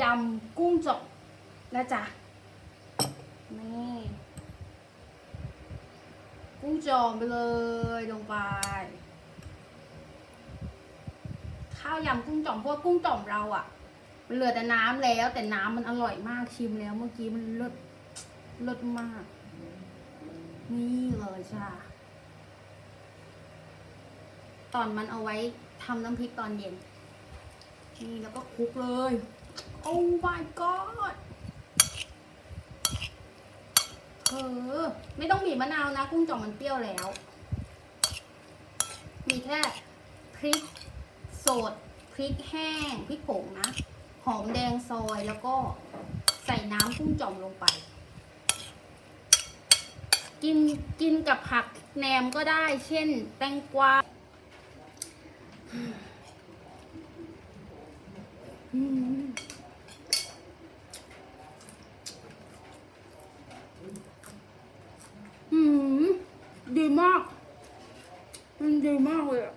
ยำกุ้งจบนะจ๊ะนี่กุ้งจอมไปเลยลงไป ข้าวยำกุ้งจ่อมเพราะว่ากุ้งจ่อมเราอะมันเหลือแต่น้ำแล้ว แต่น้ำมันอร่อยมากชิมแล้ว เมื่อกี้มันเลิศเลิศมาก นี่เลยจ้าตอนมันเอาไว้ทำน้ำพริกตอนเย็นนี่แล้วก็คลุกเลย โอ้ my god เออ ไม่ต้องบีบมะนาวนะ กุ้งจ่อมมันเปรี้ยวแล้ว มีแค่พริกสดพริกแห้งพริกผงนะ หอมแดงซอยแล้วก็ใส่น้ำกุ้งจ่อมลงไป กินกินกับผักแหนมก็ได้ เช่น แตงกวาอืมอืม ดีมากมันดีมากเลยอะ